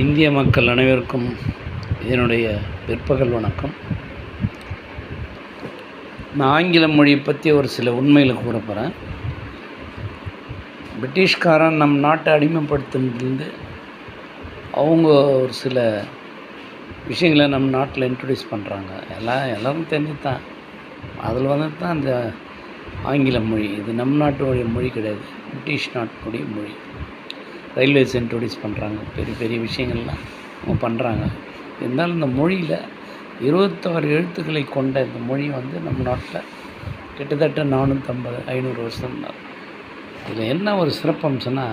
இந்திய மக்கள் அனைவருக்கும் என்னுடைய பிற்பகல் வணக்கம். நான் ஆங்கில மொழியை பற்றி ஒரு சில உண்மைகளை கூற போகிறேன் பிரிட்டிஷ்காரன் நம் நாட்டை அடிமைப்படுத்தினதுலேருந்து அவங்க ஒரு சில விஷயங்களை நம் நாட்டில் இன்ட்ரடியூஸ் பண்ணுறாங்க எல்லாம் எல்லோரும் தெரிஞ்சு தான் அதில் வந்து தான் அந்த ஆங்கில மொழி. இது நம் நாட்டுடைய மொழி கிடையாது. பிரிட்டிஷ் நாட்டுடைய மொழி. ரயில்வேஸ் இன்ட்ரொடியூஸ் பண்ணுறாங்க பெரிய பெரிய விஷயங்கள்லாம் அவங்க பண்ணுறாங்க இருந்தாலும் இந்த மொழியில் இருபத்தாறு எழுத்துக்களை கொண்ட இந்த மொழி வந்து நம்ம நாட்டில் கிட்டத்தட்ட நானூற்றம்பது ஐநூறு வருஷம் தான். இதில் என்ன ஒரு சிறப்பம்சம்னா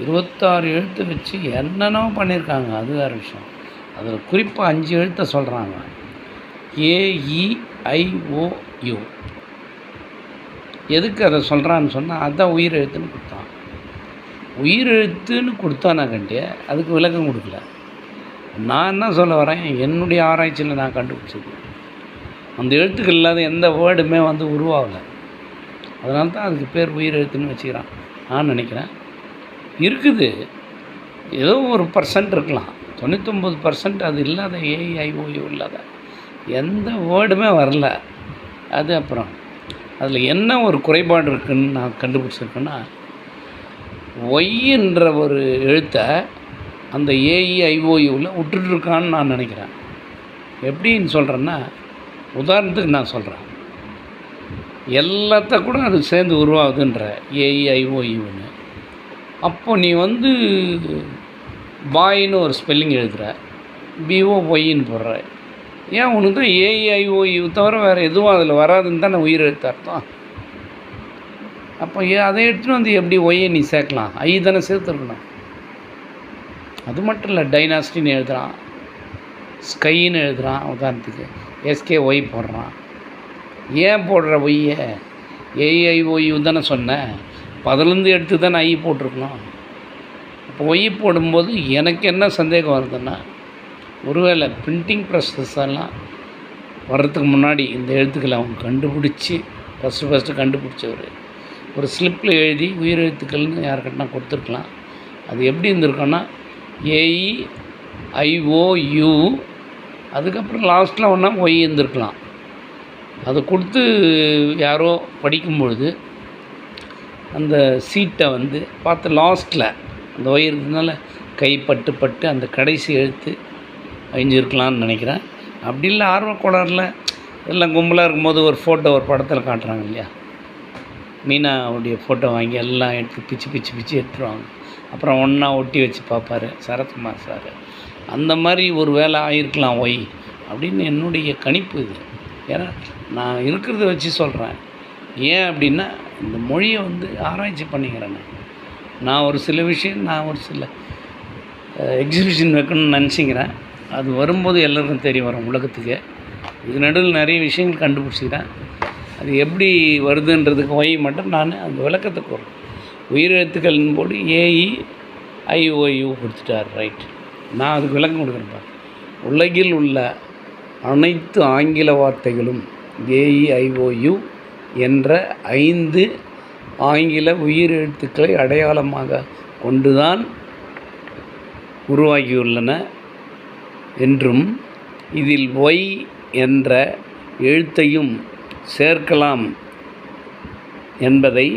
இருபத்தாறு எழுத்து வச்சு என்னென்னோ பண்ணியிருக்காங்க அது வேறு விஷயம். அதில் குறிப்பாக அஞ்சு எழுத்தை சொல்கிறாங்க ஏஇஐஓயு எதுக்கு அதை சொல்கிறான்னு சொன்னால் அதான் உயிர் எழுத்துன்னு கொடுத்தான் உயிர் எழுத்துன்னு கொடுத்தானா கண்டிய அதுக்கு விளக்கம் கொடுக்கல. நான் என்ன சொல்ல வரேன்? என்னுடைய ஆராய்ச்சியில் நான் கண்டுபிடிச்சது. அந்த எழுத்துக்கள் இல்லாத எந்த வேர்டுமே வந்து உருவாகலை. அதனால தான் அதுக்கு பேர் உயிர் எழுத்துன்னு வச்சுக்கிறான். நான் நினைக்கிறேன். இருக்குது. ஏதோ ஒரு பர்சன்ட் இருக்கலாம். தொண்ணூத்தொம்பது பர்சன்ட் அது இல்லாத ஏஐஓயோ இல்லாத எந்த வேர்டுமே வரல. அது அப்புறம். அதில் என்ன ஒரு குறைபாடு இருக்குதுன்னு நான் கண்டுபிடிச்சிருக்கேன்னா ஒய்ன்ற ஒரு எழுத்தை அந்த ஏஇஐஓயுவில் விட்டுட்ருக்கான்னு நான் நினைக்கிறேன். எப்படின்னு சொல்கிறேன்னா உதாரணத்துக்கு நான் சொல்கிறேன் எல்லாத்த கூட அது சேர்ந்து உருவாகுதுன்ற ஏஇ ஐஓயூன்னு அப்போ நீ வந்து பாயின்னு ஒரு ஸ்பெல்லிங் எழுதுகிற பிஓ ஒய்ன்னு போடுற. ஏன் உனக்கு தான் ஏஇஐஓயு தவிர வேறு எதுவும் அதில் வராதுன்னு தானே உயிர் எழுத்து அர்த்தம்? அப்போ ஏ அதை எடுத்துகிட்டு வந்து எப்படி ஒய்யை நீ சேர்க்கலாம்? ஐ தானே சேர்த்துருக்கணும். அது மட்டும் இல்லை டைனாஸ்டின்னு எழுதுகிறான் ஸ்கைன்னு எழுதுகிறான் உதாரணத்துக்கு. எஸ்கே ஒய் போடுறான். ஏன் போடுற ஒய்யை? ஏஐஓயு தானே சொன்னேன் அதுலேருந்து எடுத்து தானே ஐ போட்டிருக்கணும். இப்போ ஒய் போடும்போது எனக்கு என்ன சந்தேகம் வருதுன்னா ஒருவேளை பிரிண்டிங் ப்ரெஸ்ஸஸ் எல்லாம் வர்றதுக்கு முன்னாடி இந்த எழுத்துக்களை அவங்க கண்டுபிடிச்சி ஃபஸ்ட்டு ஃபஸ்ட்டு கண்டுபிடிச்சவர். ஒரு ஸ்லிப்பில் எழுதி உயிரெழுத்துக்கள்னு யாருக்கிட்டனா கொடுத்துருக்கலாம். அது எப்படி இருந்திருக்கோன்னா ஏஇ ஐஓயு அதுக்கப்புறம் லாஸ்ட்டில் ஒன்றா ஒய் இருந்திருக்கலாம். அதை கொடுத்து யாரோ படிக்கும்பொழுது அந்த சீட்டை வந்து பார்த்து லாஸ்ட்டில் அந்த ஒய் இருக்கிறதுனால கை பட்டு பட்டு அந்த கடைசி எழுத்து அழிஞ்சிருக்கலாம்னு நினைக்கிறேன். அப்படி இல்லை ஆர்வக்கோளாறில் எல்லாம் கும்பலாக இருக்கும்போது ஒரு ஃபோட்டோ ஒரு படத்தில் காட்டுறாங்க இல்லையா? மீனாவுடைய ஃபோட்டோ வாங்கி எல்லாம் எடுத்து பிச்சு பிச்சு பிச்சு எடுத்துருவாங்க. அப்புறம் ஒன்றா ஒட்டி வச்சு பார்ப்பாரு சரத்குமார் சார் அந்த மாதிரி ஒரு வேலை ஆகிருக்கலாம் ஒய் அப்படின்னு என்னுடைய கணிப்பு இது. ஏன்னா நான் இருக்கிறத வச்சு சொல்கிறேன் ஏன் அப்படின்னா இந்த மொழியை வந்து ஆராய்ச்சி பண்ணிக்கிறேன் நான். ஒரு சில விஷயம் நான் ஒரு சில எக்ஸிபிஷன் வைக்கணும்னு நினச்சிக்கிறேன். அது வரும்போது எல்லாருக்கும் தெரிய வரும் உலகத்துக்கு. இது நடுவில் நிறைய விஷயங்கள் கண்டுபிடிச்சிக்கிறேன். அது எப்படி வருதுன்றதுக்கு ஒய் மட்டும் நான் அந்த விளக்கத்தை கூறுறேன் உயிரெழுத்துக்களின் போது ஏஇ ஐஓயு கொடுத்துட்டார் ரைட் நான் அதுக்கு விளக்கம் கொடுக்குறேன்ப்பா உலகில் உள்ள அனைத்து ஆங்கில வார்த்தைகளும் ஏஇ ஐஓயூ என்ற ஐந்து ஆங்கில உயிரெழுத்துக்களை அடையாளமாக கொண்டுதான் உருவாகியுள்ளன என்றும் இதில் ஒய் என்ற எழுத்தையும் சேர்க்கலாம் என்பதை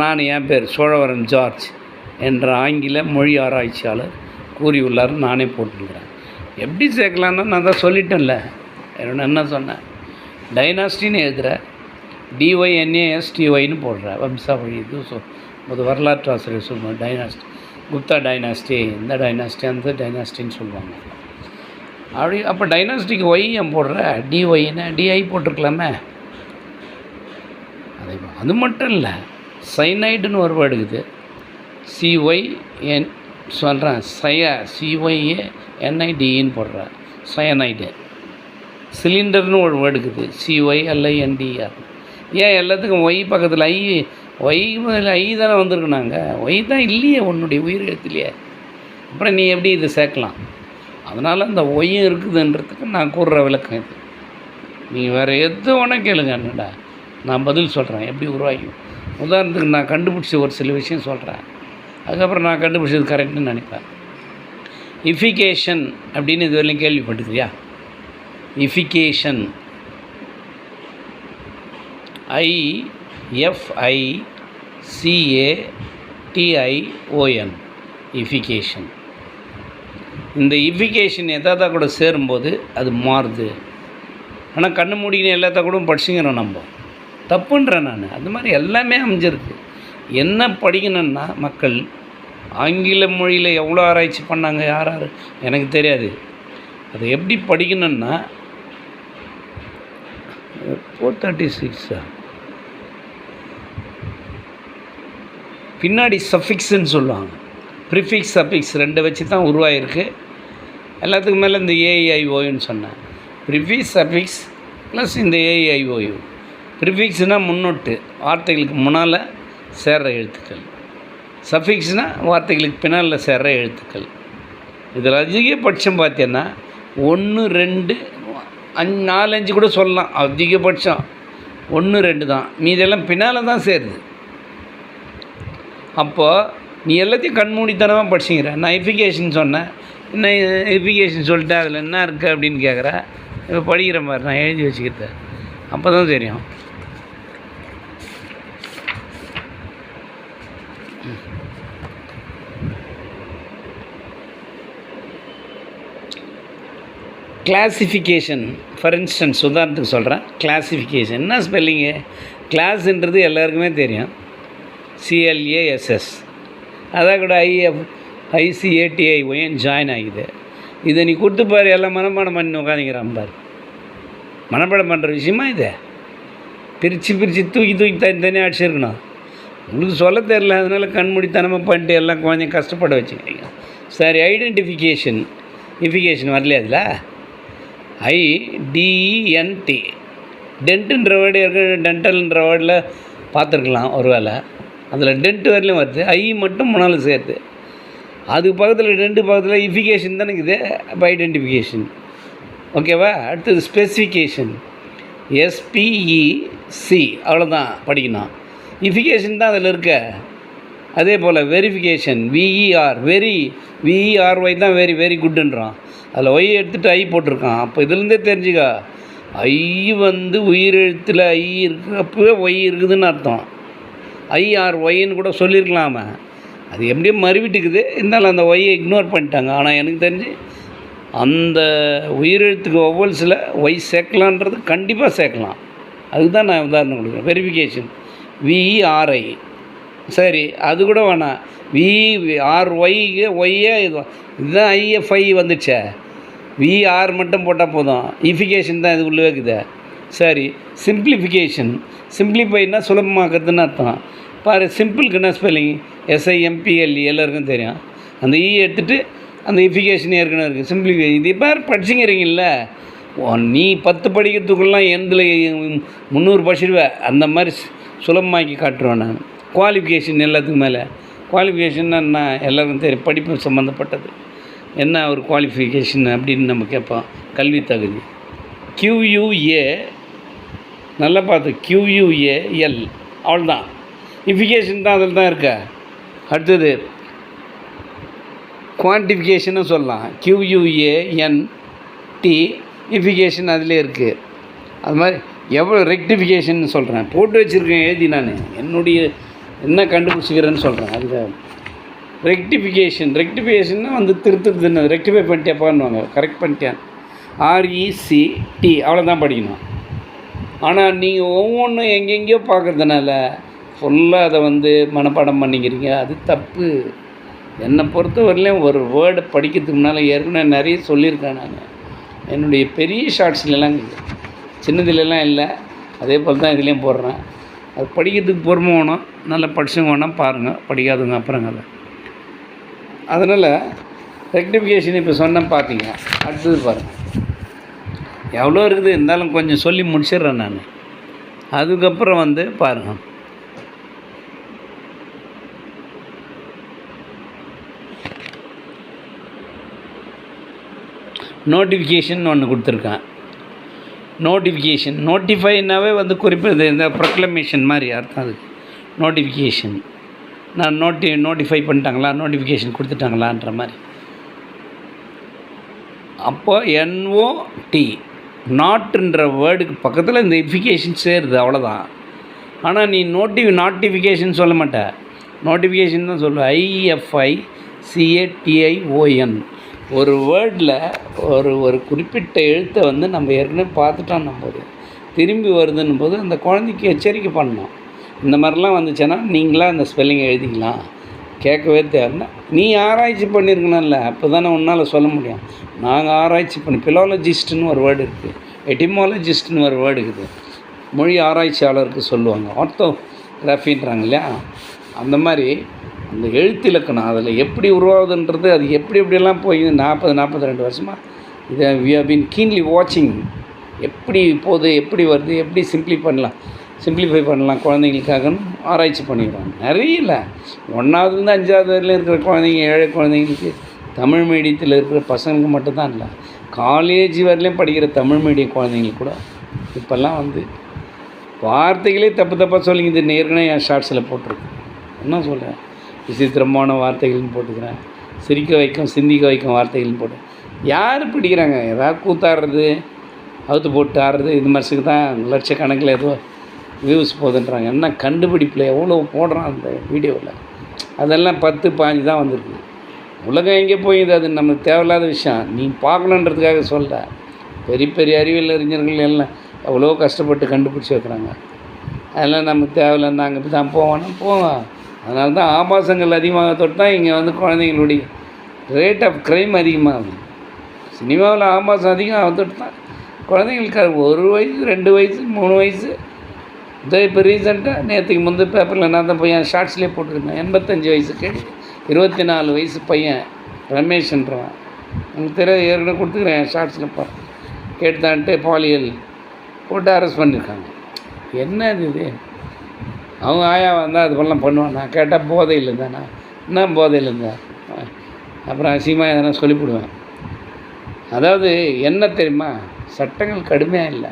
நான் என் பேர் சோழவரன் ஜார்ஜ் என்ற ஆங்கில மொழி ஆராய்ச்சியாளர் கூறியுள்ளார் நானே போட்டுருக்கிறேன் எப்படி சேர்க்கலான்னா நான் தான் சொல்லிட்டேன்ல. என்னோட என்ன சொன்னேன் டைனாஸ்டின்னு எழுதுகிற டிஒய்என்ஏஎஸ்டிஒய்னு போடுற வம்சாவழி இது சொ ஒரு வரலாற்று ஆசிரியர் சொல்லுவாங்க டைனாஸ்டி குப்தா டைனாஸ்டி இந்த டைனாஸ்டி அந்த டைனாஸ்டின்னு சொல்லுவாங்க. அப்படி அப்போ டைனாஸ்டிக் ஒய் ஏன் போடுற? டிஒய்னு டிஐ போட்டிருக்கலாமே. அதே அது மட்டும் இல்லை. சைனைடுன்னு ஒரு வேர்டு இருக்குது. சிஒய் என் சொல்கிறேன் சய சிஒய்ஏ என்ஐடின்னு போடுறேன் சயனைடு சிலிண்டர்னு ஒரு வேர்டு இருக்குது. சிஒய் எல்ஐஎன்டிஆர் ஏன் எல்லாத்துக்கும் ஒய் பக்கத்தில் ஐ ஒய் முதல்ல ஐ தானே வந்திருக்குனாங்க? ஒய் தான் இல்லையே உன்னுடைய உயிர் அப்புறம் நீ எப்படி இதை சேர்க்கலாம்? அதனால் அந்த ஒய்யும் இருக்குதுன்றதுக்கு நான் கூறுற விளக்கம் இது. நீங்கள் வேறு எது வேணால் கேளுங்க என்னடா நான் பதில் சொல்கிறேன் எப்படி உருவாகி உதாரணத்துக்கு நான் கண்டுபிடிச்ச ஒரு சில விஷயம் சொல்கிறேன் அதுக்கப்புறம் நான் கண்டுபிடிச்சது கரெக்டுன்னு நினைப்பேன். இஃபிகேஷன் அப்படின்னு இது வரையும் கேள்விப்பட்டிருக்கியா? இஃபிகேஷன் ஐஎஃப்ஐ சிஏ டிஐஓஎன் இஃபிகேஷன் இந்த இஃபிகேஷன் எதாவது கூட சேரும்போது அது மாறுது. ஆனால் கண்ணு மூடிக்கின்னு எல்லாத்த கூட படிச்சுங்கிறோம் நம்ம. தப்புன்றேன் நான். அது மாதிரி எல்லாமே அமைஞ்சிருக்கு. என்ன படிக்கணும்னா மக்கள் ஆங்கில மொழியில் எவ்வளோ ஆராய்ச்சி பண்ணாங்க யார் யார்? எனக்கு தெரியாது. அதை எப்படி படிக்கணும்னா ஃபோர் தேர்ட்டி சிக்ஸா பின்னாடி சஃபிக்ஸ்ன்னு சொல்லுவாங்க. ப்ரிஃபிக்ஸ் சஃபிக்ஸ் ரெண்டை வச்சு தான் உருவாயிருக்கு. எல்லாத்துக்கும் மேலே இந்த ஏஐஓயுன்னு சொன்னேன். ப்ரிஃபிக்ஸ் சஃபிக்ஸ் ப்ளஸ் இந்த ஏஐஓயு ப்ரிஃபிக்ஸ்னால் முன்னொட்டு வார்த்தைகளுக்கு முன்னால் சேர்ற எழுத்துக்கள். சஃபிக்ஸ்னால் வார்த்தைகளுக்கு பின்னால் சேர்ற எழுத்துக்கள். இதில் அதிகபட்சம் பார்த்தீங்கன்னா ஒன்று ரெண்டு அஞ்சு நாலஞ்சு கூட சொல்லலாம். அதிகபட்சம் ஒன்று ரெண்டு தான். மீதெல்லாம் பின்னால் தான் சேருது. அப்போது நீ எல்லாத்தையும் கண்மூடித்தனமாக படிச்சுங்கிற. நான் எஃபிகேஷன் சொன்னேன். என்ன எஃபிகேஷன் சொல்லிட்டேன் அதில் என்ன இருக்குது அப்படின்னு கேட்குற இப்போ படிக்கிற மாதிரி நான் எழுதி வச்சுக்கிட்டேன் அப்போ தான் தெரியும். கிளாசிஃபிகேஷன் ஃபார் இன்ஸ்டன்ஸ் உதாரணத்துக்கு சொல்கிறேன் கிளாசிஃபிகேஷன் என்ன ஸ்பெல்லிங்கு கிளாஸ்ன்றது எல்லாருக்குமே தெரியும். C L A S S அதான் கூட ஐஎஃப் ஐசிஏடிஐ ஒயன் ஜாயின் ஆகிது. இதை நீ கொடுத்து பாரு எல்லாம் மனப்பாடம் பண்ணி உட்காந்துக்கிறான் பாரு. மனப்பாடம் பண்ணுற விஷயமா இது? பிரித்து பிரித்து தூக்கி தூக்கி தனி தனியாக அடிச்சிருக்கணும். உங்களுக்கு சொல்ல தெரில அதனால் கண்மூடித்தனமாக பண்ணிட்டு எல்லாம் கொஞ்சம் கஷ்டப்பட வச்சுக்கிறீங்க சரி ஐடென்டிஃபிகேஷன் இஃபிகேஷன் வரலையா அதில்? ஐடிஎன்டி டென்ட்டுன்ற வேர்டு இருக்கு டென்டல்ன்ற வேர்டில் பார்த்துருக்கலாம் ஒரு வேளை. அதில் டென்ட் வரலையும் வருது. ஐ மட்டும் முன்னால் சேர்த்து. அதுக்கு பக்கத்தில் ரெண்டு பக்கத்தில் இஃபிகேஷன் தானே இருக்குது. அப்போ ஐடென்டிஃபிகேஷன். ஓகேவா? அடுத்தது ஸ்பெசிஃபிகேஷன். எஸ்பிஇசி அவ்வளோதான் படிக்கணும். இஃபிகேஷன் தான் அதில் இருக்க. அதே போல் verification V E R very V E R Y தான் வெரி வெரி குட்டுன்றான் அதில் ஒய் எடுத்துகிட்டு ஐ போட்டிருக்கான். அப்போ இதுலேருந்தே தெரிஞ்சுக்கா. ஐ வந்து உயிரெழுத்தில் ஐ இருக்கிறப்பவே ஒய் இருக்குதுன்னு அர்த்தம். ஐஆர்ஒய்ன்னு கூட சொல்லியிருக்கலாமே அது எப்படியும் மறுவிட்டுக்குது. இருந்தாலும் அந்த ஒய்யை இக்னோர் பண்ணிட்டாங்க. ஆனால் எனக்கு தெரிஞ்சு அந்த உயிரெழுத்துக்கு ஒவ்வொல்ஸில் ஒய் சேர்க்கலான்றது கண்டிப்பாக சேர்க்கலாம். அதுக்கு தான் நான் உதாரணம் கொடுக்குறேன். வெரிஃபிகேஷன் விஇஆர்ஐ சரி அது கூட வேணாம். வி ஒய்யே இது இதுதான் ஐஎஃப்ஐ வந்துச்சே. விஆர் மட்டும் போட்டால் போதும். இஃபிகேஷன் தான் இது உள்ளே இருக்குது சரி சிம்பிளிஃபிகேஷன் சிம்பிளிஃபைனா சுலபமாக்குறதுன்னு அர்த்தம். பாரு சிம்பிளுக்கு என்ன ஸ்பெல்லிங் எஸ்ஐஎம்பிஎல்இ எல்லாருக்கும் தெரியும். அந்த e இ எடுத்துகிட்டு அந்த இஃபிகேஷன் ஏற்கனவே இருக்குது சிம்பிளிஃபை இது இப்போ படிச்சுங்கிறீங்கல்ல நீ பத்து படிக்கிறதுக்குள்ளலாம் எந்தில் முந்நூறு படிச்சிடுவேன் அந்த மாதிரி சுலபமாக்கி காட்டுருவேன் நான். குவாலிஃபிகேஷன் எல்லாத்துக்கும் மேலே. குவாலிஃபிகேஷன்னா என்ன? எல்லாருக்கும் தெரியும். படிப்பு சம்மந்தப்பட்டது என்ன ஒரு குவாலிஃபிகேஷன் அப்படின்னு நம்ம கேட்போம். கல்வி தகுதி. கியூயூஏ நல்லா பார்த்து கியூயூஏ எல் அவ்வளோதான் இஃபிகேஷன் தான் அதில் தான் இருக்க? அடுத்தது குவான்டிஃபிகேஷனும் சொல்லலாம். கியூயூஏஎன் டி இஃபிகேஷன் அதிலே இருக்குது அது மாதிரி எவ்வளோ ரெக்டிஃபிகேஷன் சொல்கிறேன் போட்டு வச்சுருக்கேன் எழுதி நான். என்னுடைய என்ன கண்டுபிடிச்சிக்கிறேன்னு சொல்கிறேன் அந்த ரெக்டிஃபிகேஷன் ரெக்டிஃபிகேஷன்னா வந்து திருத்துறதுன்னு ரெக்டிஃபை பண்ணிட்டேப்பான்னுவாங்க. கரெக்ட் பண்ணிட்டேன். ஆர்இசிடி அவ்வளோதான் படிக்கணும். ஆனால் நீங்கள் ஒவ்வொன்றும் எங்கெங்கேயோ பார்க்குறதுனால ஃபுல்லாக அதை வந்து மனப்பாடம் பண்ணிக்கிறீங்க. அது தப்பு. என்னை பொறுத்தவரையிலையும் ஒரு வேர்டு படிக்கிறதுக்கு முன்னால் ஏற்கனவே நிறைய சொல்லியிருக்கேன் நான். என்னுடைய பெரிய ஷார்ட்ஸ்லாம் சின்னதுலலாம் இல்லை. அதே போல் தான் இதுலேயும் போடுறேன். அது படிக்கிறதுக்கு பொறுமை வேணும். நல்லா படிச்சவங்க வேணால் பாருங்கள் படிக்காதவங்க அப்புறங்க அதை அதனால் ரெக்டிஃபிகேஷன் இப்போ சொன்னேன் பார்த்தீங்க அடுத்தது பாருங்கள் எவ்வளோ இருக்குது இருந்தாலும் கொஞ்சம் சொல்லி முடிச்சிடுறேன் நான். அதுக்கப்புறம் வந்து பாருங்கள் நோட்டிஃபிகேஷன் ஒன்று கொடுத்துருக்கேன். நோட்டிஃபிகேஷன் நோட்டிஃபைனாவே வந்து குறிப்பிடுது இந்த ப்ரொக்ளமேஷன் மாதிரி அர்த்தம் அது நோட்டிஃபிகேஷன் நான் நோட்டி நோட்டிஃபை பண்ணிட்டாங்களா நோட்டிஃபிகேஷன் கொடுத்துட்டாங்களான்ற மாதிரி. அப்போ என்ஓடி நாட்டுன்ற வேர்டுக்கு பக்கத்தில் இந்த எஃபிகேஷன் சேருது அவ்வளோதான் ஆனால் நீ நோட்டி நோட்டிஃபிகேஷன் சொல்ல மாட்ட. நோட்டிஃபிகேஷன் தான் சொல்லுவேன் ஐஎஃப்ஐ சிஏடிஐஓஎன் ஒரு வேர்டில் ஒரு ஒரு குறிப்பிட்ட எழுத்தை வந்து நம்ம ஏற்கனவே பார்த்துட்டோம் போது திரும்பி வருதுன்னும் போது அந்த குழந்தைக்கு எச்சரிக்கை பண்ணணும். இந்த மாதிரிலாம் வந்துச்சுன்னா நீங்களாக அந்த ஸ்பெல்லிங் எழுதிக்கலாம். கேட்கவே தேவையில்ல. நீ ஆராய்ச்சி பண்ணியிருக்கணும்ல அப்போ தானே உன்னால் சொல்ல முடியும். நாங்கள் ஆராய்ச்சி பண்ணி பிலாலஜிஸ்ட்னு ஒரு வேர்டு இருக்குது எட்டிமாலஜிஸ்ட்னு ஒரு வேர்டு இருக்குது. மொழி ஆராய்ச்சியாளருக்கு சொல்லுவாங்க. ஆர்த்தோகிராஃபின்றாங்க இல்லையா? அந்த மாதிரி அந்த எழுத்து இலக்கணம் அதில் எப்படி உருவாகுதுன்றது அது எப்படி எப்படியெல்லாம் போய் நாற்பது நாற்பத்தி ரெண்டு வருஷமாக இதை வி ஹவ் பீன் கீன்லி வாட்சிங் எப்படி போகுது எப்படி வருது எப்படி சிம்பிளி பண்ணலாம். சிம்பிளிஃபை பண்ணலாம் குழந்தைங்களுக்காகன்னு ஆராய்ச்சி பண்ணிடுவாங்க. நிறைய இல்லை. ஒன்றாவதுலேருந்து அஞ்சாவது வரையிலும் இருக்கிற குழந்தைங்க ஏழை குழந்தைங்களுக்கு தமிழ் மீடியத்தில் இருக்கிற பசங்களுக்கு மட்டும்தான் இல்லை. காலேஜ் வரலையும் படிக்கிற தமிழ் மீடியம் குழந்தைங்களுக்கு கூட இப்போல்லாம் வந்து வார்த்தைகளே தப்பு தப்பாக சொல்லிங்க நேர்கனே என் ஷார்ட்ஸில் போட்டிருக்கேன் என்ன சொல்கிறேன் விசித்திரமான வார்த்தைகள்னு போட்டுக்கிறேன். சிரிக்க வைக்கும் சிந்திக்க வைக்கும் வார்த்தைகள்னு போட்டு. யார் பிடிக்கிறாங்க? ஏதாவது கூத்தாடுறது அவுத்து போட்டு ஆடுறது இது மாதிரிக்கு தான் லட்சக்கணக்கில் ஏதோ வியூஸ் போகுதுன்றாங்க. என்ன கண்டுபிடிப்பில் எவ்வளோ போடுறான் அந்த வீடியோவில்? அதெல்லாம் பத்து பாஞ்சு தான் வந்திருக்கு. உலகம் எங்கே போயிது? அது நமக்கு தேவையில்லாத விஷயம். நீ பார்க்கணுன்றதுக்காக சொல்ல பெரிய பெரிய அறிவியல் அறிஞர்கள் எல்லாம் எவ்வளோ கஷ்டப்பட்டு கண்டுபிடிச்சி வைக்கிறாங்க. அதெல்லாம் நமக்கு தேவையில்லை. நாங்கள் இப்படி தான் போவோம்னா போவோம். அதனால தான் ஆபாசங்கள் அதிகமாக தொட்டால் இங்கே வந்து குழந்தைங்களுடைய ரேட் ஆஃப் க்ரைம் அதிகமாகுது. சினிமாவில் ஆபாசம் அதிகம் தொட்டால் குழந்தைங்களுக்கு ஒரு வயசு ரெண்டு வயசு மூணு வயசு இதோ இப்போ ரீசெண்டாக நேற்றுக்கு முந்தைய பேப்பரில் நான் தான் பையன் ஷார்ட்ஸ்லேயே போட்டிருந்தேன். எண்பத்தஞ்சு வயசுக்கு இருபத்தி நாலு வயசு பையன் ரமேஷ்ன்றவன். உங்களுக்கு தெரிய ஏற்கனவே கொடுத்துக்கிறேன் ஷார்ட்ஸில் பா கேட்டுதான்ட்டு பாலியல் போட்டு அரெஸ்ட் பண்ணியிருக்காங்க. என்ன இது இது? அவங்க ஆயா வந்தால் அது பண்ணலாம் பண்ணுவான். நான் கேட்டால் போதையில் இருந்தானா? என்ன போதையில் இருந்தா? அப்புறம் அசிங்கமாக எதனா சொல்லிவிடுவேன். அதாவது என்ன தெரியுமா? சட்டங்கள் கடுமையாக இல்லை.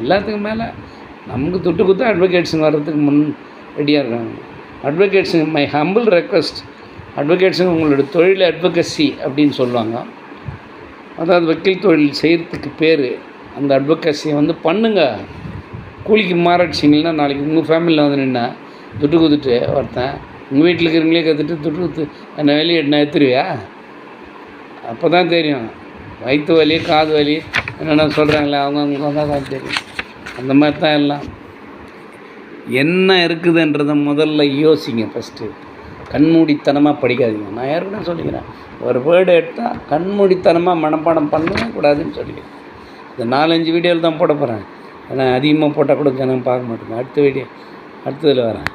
எல்லாத்துக்கும் மேலே நமக்கு துட்டு கொடுத்து அட்வொகேட்ஸுங்க வர்றதுக்கு முன் ரெடியாக இருக்காங்க. அட்வொகேட்ஸுங்க மை ஹம்பிள் ரெக்வஸ்ட் அட்வொகேட்ஸுங்க உங்களோட தொழில் அட்வொகசி அப்படின்னு சொல்லுவாங்க. அதாவது வக்கீல் தொழில் செய்கிறதுக்கு பேர் அந்த அட்வொகசியை வந்து பண்ணுங்கள் கூலிக்கு மாறடிச்சிங்கன்னா நாளைக்கு உங்கள் ஃபேமிலியில் வந்து நின்னா துட்டு கொடுத்துட்டு ஒருத்தன் உங்கள் வீட்டில் இருக்கிறவங்களே கற்றுட்டு துட்டு கொடுத்து என்னை வெளியே என்ன எடுத்துருவியா? அப்போ தான் தெரியும். வயிற்று வலி காது வலி என்னென்ன சொல்கிறாங்களே அவங்க அவங்க வந்தால் தான் தெரியும். அந்த மாதிரி தான் எல்லாம். என்ன இருக்குதுன்றதை முதல்ல யோசிங்க ஃபஸ்ட்டு கண்மூடித்தனமாக படிக்காதீங்க. நான் ஏற்கனவே சொல்லிக்கிறேன். ஒரு வேர்டு எடுத்தால் கண்மூடித்தனமாக மனப்பாடம் பண்ணவே கூடாதுன்னு சொல்லிக்கிறேன். இந்த நாலஞ்சு வீடியோவில் தான் போட போகிறேன் ஏன்னா அதிகமாக போட்டால் கூட ஜனம் பார்க்க மாட்டேங்க. அடுத்த வீடியோ அடுத்ததில் வரேன்.